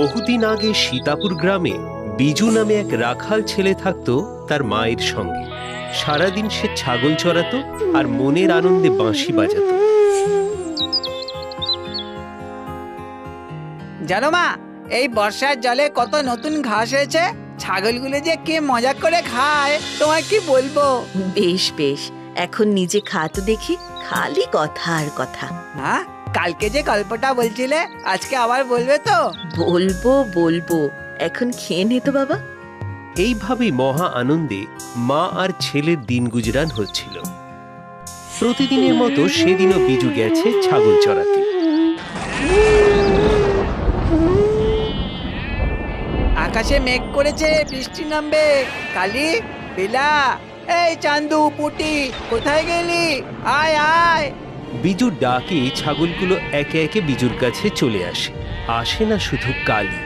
বহুদিন আগে সীতাপুর গ্রামে বিজু নামে এক রাখাল ছেলে থাকতো তার মায়ের সঙ্গে। সারাদিন সে ছাগল চড়াতো আর মনের আনন্দে বাঁশি বাজাতো। জানো মা এই বর্ষার জলে কত নতুন ঘাস হয়েছে। ছাগলগুলো যে কে মজা করে খায় তোমায় কি বলব? বেশ বেশ এখন নিজে খা তো দেখি খালি কথা আর কথা। মা কালকে যে গল্পটা বলছিলে আজকে আবার বলবে তো? বলব বলব। এখন খেয়ে নে তো বাবা। এইভাবেই মহা আনন্দে মা আর ছেলের দিন গুজরান হচ্ছিল। প্রতিদিনের মতো সেদিনও বিজু গেছে ছাগল চড়াতে। আকাশে মেঘ করেছে বৃষ্টি নামবে। কালি বেলা এই চান্দু পুটি কোথায় গেলি? আয় আয়। বিজুর ডাকে ছাগলগুলো একে একে বিজুর কাছে চলে আসে। আসে না শুধু কালি।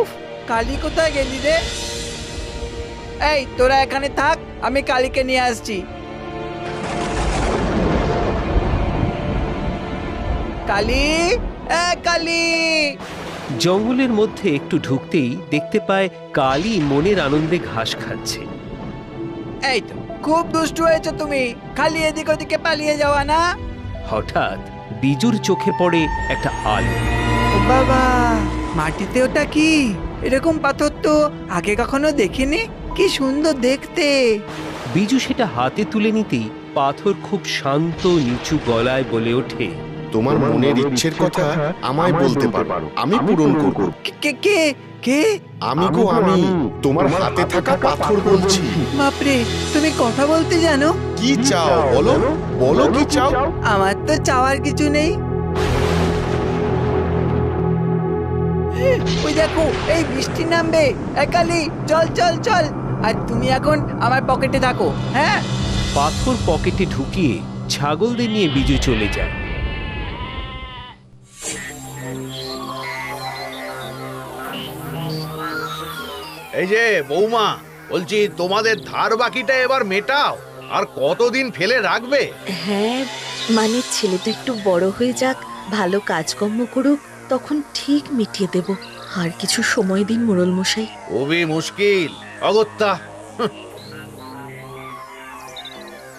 উফ কালি কোথায় গেলি রে? এই তোরা এখানে থাক আমি কালীকে নিয়ে আসছি। কালি? এ কালি! জঙ্গলের মধ্যে একটু ঢুকতেই দেখতে পায় কালি মনের আনন্দে ঘাস খাচ্ছে। এই তো খুব দুষ্টু হয়েছে তুমি। খালি এদিক ওদিকে পালিয়ে যাওয়া না? হঠাৎ বিজুর চোখে পড়ে একটা আলো। ও বাবা মাটিতে ওটা কি? এরকম পাথর তো আগে কখনো দেখিনি। কি সুন্দর দেখতে। বিজু সেটা হাতে তুলে নিতেই পাথর খুব শান্ত নিচু গলায় বলে ওঠে তোমার মনের ইচ্ছের কথা আমায় বলতে পারো। আমি পূরণ করব। কে- কে কে? আমি গো আমি তোমার হাতে থাকা পাথর বলছি। বাপরে তুমি কথা বলতে জানো? কি চাও বলো? বলো? কি চাও? আমার তো চাওয়ার কিছু নেই। ওই দেখো এই বৃষ্টি নামবে। একালি চল চল চল। আর তুমি এখন আমার পকেটে থাকো হ্যাঁ? পাথর পকেটে ঢুকিয়ে ছাগলদের নিয়ে বিজু চলে যায়। এই যে বৌমা বলছি তোমাদের ধার বাকিটা এবার মেটাও আর কতদিন ফেলে রাখবে? হ্যাঁ মানে ছেলেটা একটু বড় হয়ে যাক ভালো কাজকর্ম করুক তখন ঠিক মিটিয়ে দেব। আর কিছু সময় দিন মোড়ল মশাই খুবই মুশকিল অগত্যা।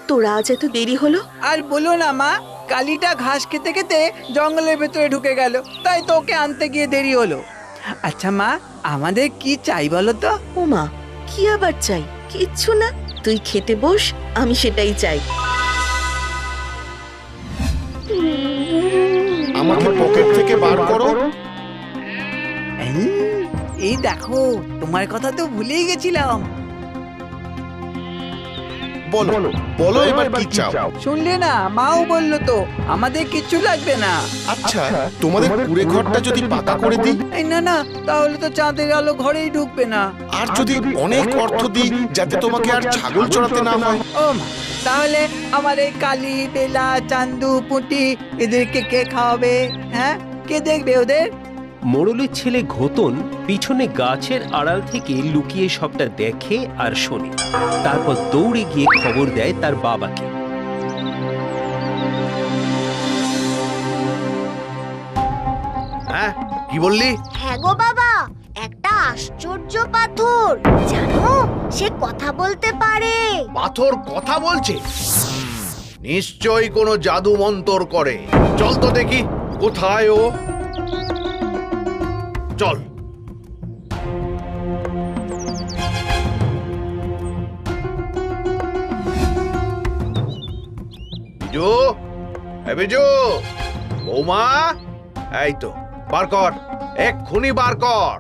তোরা আজ এত দেরি হলো? আর বলো না মা কালিটা ঘাস খেতে খেতে জঙ্গলের ভেতরে ঢুকে গেল তাই তোকে আনতে গিয়ে দেরি হলো। আচ্ছা মা আমাদের কি চাই বলো তো? ওমা কি আবার চাই? কিচ্ছু না। তুই খেতে বস আমি সেটাই চাই। আমাকে পকেট থেকে বার করো। এই, এই দেখো তোমার কথা তো ভুলেই গেছিলাম। বলো। বলো। এবার কি চাও? শুনলে না মাও বলল তো আমাদের কিচ্ছু লাগবে না। আচ্ছা তোমাদের কুড়ে ঘরটা যদি পাকা করে দিই? এই না না তাহলে তো চাঁদের আলো ঘরেই ঢুকবে না। আর যদি অনেক অর্থ দিই যাতে তোমাকে আর ছাগল চড়াতে না হয়। ও মা তাহলে আমার এই কালি বেলা চান্দু পুঁটি এদেরকে কে খাওয়াবে? হ্যাঁ? কে দেখবে ওদের? মোড়লের ছেলে ঘোতন পিছনে গাছের আড়াল থেকে লুকিয়ে সবটা দেখে আর শোনে। তারপর দৌড়ে গিয়ে খবর দেয় তার বাবাকে। হ্যাঁ কি বললি? হ্যাঁ গো বাবা একটা আশ্চর্য পাথর। জানো সে কথা বলতে পারে। পাথর কথা বলছে? নিশ্চয়ই কোনো জাদু মন্তর করে। চল তো দেখি কোথায় ও? চল। বিজু? বিজু? বৌমা? এই তো বার কর এক্ষুনি বার কর।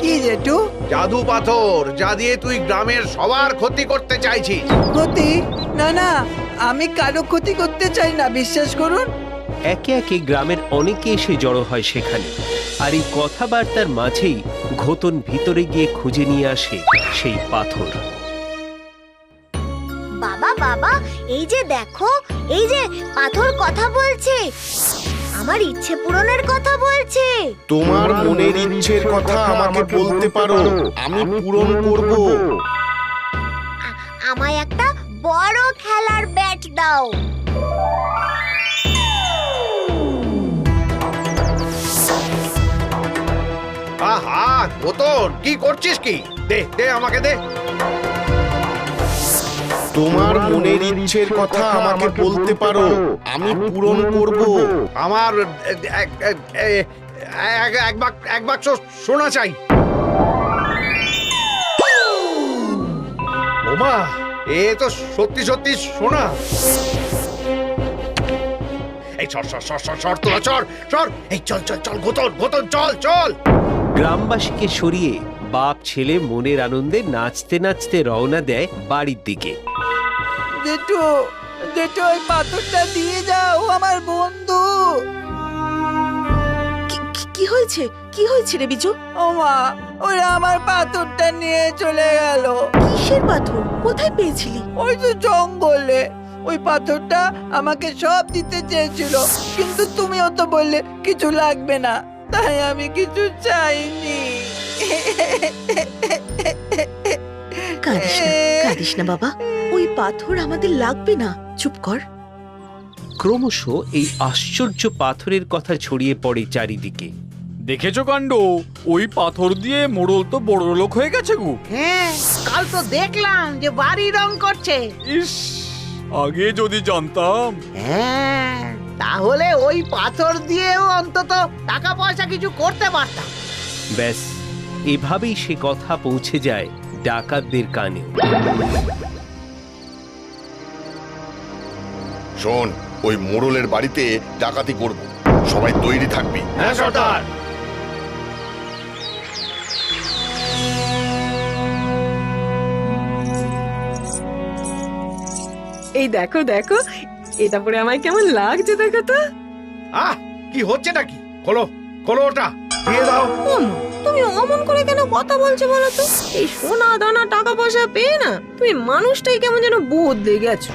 কি জেঠু জাদু পাথর যা দিয়ে তুই গ্রামের সবার ক্ষতি করতে চাইছিস। ক্ষতি? না না আমি কারও ক্ষতি করতে চাই না বিশ্বাস করুন। একে একে গ্রামের অনেকে এসে জড়ো হয় সেখানে। আর এই কথাবার্তার মাঝেই ঘোতন ভিতরে গিয়ে খুঁজে নিয়ে আসে সেই পাথর। বাবা বাবা এই যে দেখো এই যে পাথর কথা বলছে। আমার ইচ্ছে পূরণের কথা বলছে। তোমার মনের ইচ্ছের কথা আমাকে বলতে পারো আমি পূরণ করব। আমায় একটা বড় খেলার ব্যাট দাও। ঘটন কি করছিস কি? দে দে আমাকে দে। তোমার মনের ইচ্ছের কথা আমাকে বলতে পারো। আমি পূরণ করব। আমার এক এক- এক- এক- এক বাক এক বাক্স সোনা চাই। ওমা এ তো সত্যি সত্যি সোনা এই সর সর সর সর সর তোরা চর চর এই চল চল চল গোতন গোতন চল চল। গ্রামবাসীকে সরিয়ে বাপ ছেলে মনের আনন্দে নাচতে নাচতে রওনা দেয় বাড়ির দিকে। জেঠু জেঠু ওই পাথরটা দিয়ে যাও আমার বন্ধু। কি- হয়েছে? কি হয়েছে রে বিজু? ও মা ওই আমার পাথরটা নিয়ে চলে গেল। কিসের পাথর? কোথায় পেয়েছিলি? ওই তো জঙ্গলে। ওই পাথরটা আমাকে সব দিতে চেয়েছিল কিন্তু তুমিও তো বললে কিছু লাগবে না। তাই আমি কিছু চাইনি। কাঁদিস না কাঁদিস না বাবা। ওই পাথর আমাদের লাগবে না। চুপ কর। ক্রমশ এই আশ্চর্য পাথরের কথা ছড়িয়ে পড়ে চারিদিকে। দেখেছ কাণ্ড? ওই পাথর দিয়ে মোড়ল তো বড় লোক হয়ে গেছে গো। হ্যাঁ কাল তো দেখলাম যে বাড়ি রং করছে। ইস আগে যদি জানতাম। হ্যাঁ তাহলে ওই পাথর দিয়েও অন্তত টাকা পয়সা কিছু করতে পারতাম। ব্যাস এভাবেই সে কথা পৌঁছে যায় ডাকাতদের কানে। শোন ওই মোড়লের বাড়িতে ডাকাতি করব। সবাই তৈরি থাকবি। হ্যাঁ সর্দার। এই দেখো দেখো এটা পরে আমায় কেমন লাগছে দেখো তো। আহ কি হচ্ছে নাকি খোলো খোলো ওটা। দিয়ে দাও। ওমা, তুমি অমন করে কেন কথা বলছো বলো তো? এই সোনা দানা টাকা পয়সা পেয়ে না তুমি মানুষটাই কেমন যেন বদলে গেছো।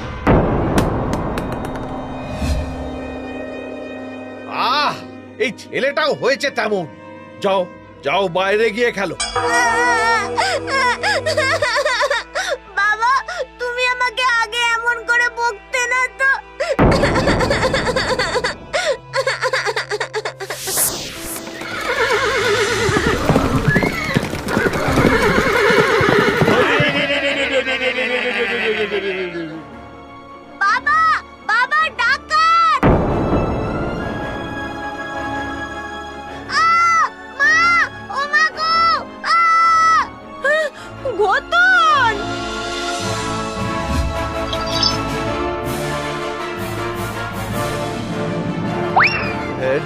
আহ এই ছেলেটাও হয়েছে তেমন। যাও যাও বাইরে গিয়ে খেলো।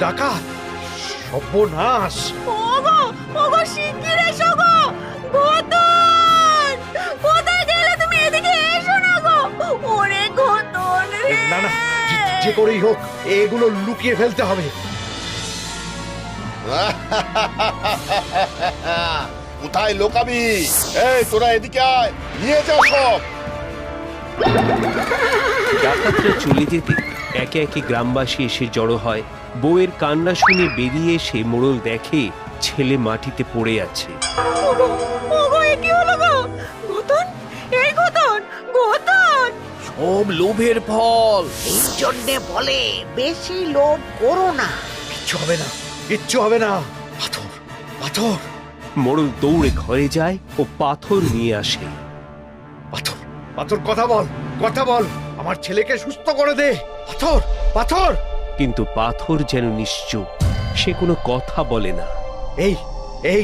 ডাকাত। সর্বনাশ। ওগো ওগো শিগগির এসো গো। কোথায় গেলে তুমি এদিকে এসো না গো? ওরে রে। না না যে- যে করেই হোক এগুলো লুকিয়ে ফেলতে হবে। কোথায় লোকাবি এই তোরা এদিকে আয় নিয়ে যা সব। ডাকাতরা চলে যেতে একে একে গ্রামবাসী এসে জড়ো হয়। বউয়ের কান্না শুনে বেরিয়ে এসে মোড়ল দেখে ছেলে মাটিতে পড়ে আছে। সব লোভের ফল। এই জন্যে বলে বেশি লোভ করো না। কিচ্ছু হবে না কিচ্ছু হবে না। পাথর পাথর। মোড়ল দৌড়ে ঘরে যায় ও পাথর নিয়ে আসে। পাথর পাথর কথা বল কথা বল। আমার ছেলেকে সুস্থ করে দে। পাথর পাথর। কিন্তু পাথর যেন নিশ্চুপ সে কোনো কথা বলে না। এই এই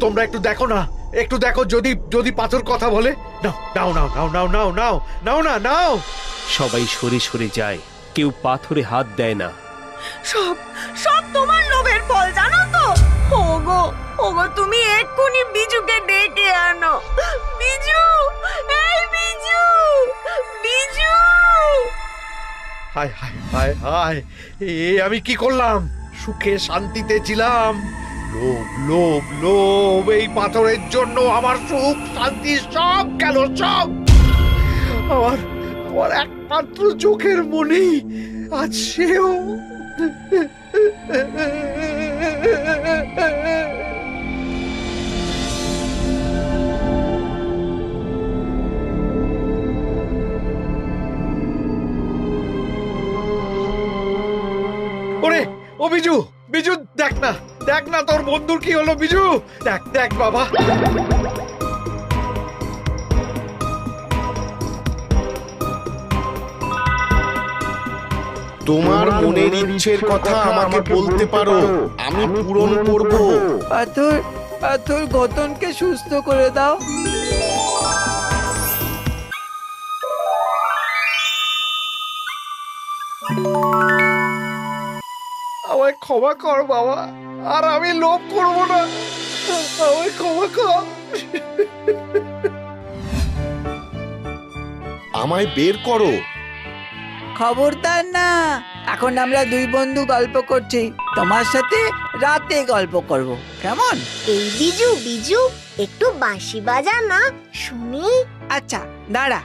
তোমরা একটু দেখো না একটু দেখো যদি যদি পাথর কথা বলে। নাও নাও নাও নাও নাও নাও নাও নাও না নাও। সবাই সরে সরে যায় কেউ পাথরে হাত দেয় না। সব সব হায় হায় হায় হায়। এ, আমি কি করলাম? সুখে শান্তিতে ছিলাম। লোভ লোভ লোভ, এই পাথরের জন্য আমার সুখ, শান্তি সব গেল, সব। আমার আমার একমাত্র চোখের মনি আজ সেও। ওরে ও বিজু বিজু দেখ না দেখ না তোর বন্ধুর কি হলো বিজু দেখ দেখ বাবা। তোমার মনের ইচ্ছের কথা আমাকে বলতে পারো আমি পূরণ করব। পাথর পাথর গতনকে সুস্থ করে দাও। আমায় ক্ষমা কর বাবা। আর আমি লোভ করব না। আমায় ক্ষমা কর। আমায় বের করো। খবরদার না। এখন আমরা দুই বন্ধু গল্প করছি। তোমার সাথে রাতে গল্প করব। কেমন? এই বিজু বিজু একটু বাঁশি বাজা না শুনি। আচ্ছা দাঁড়া।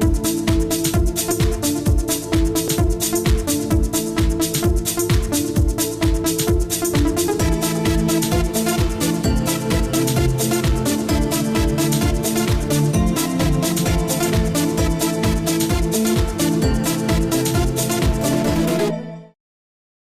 you.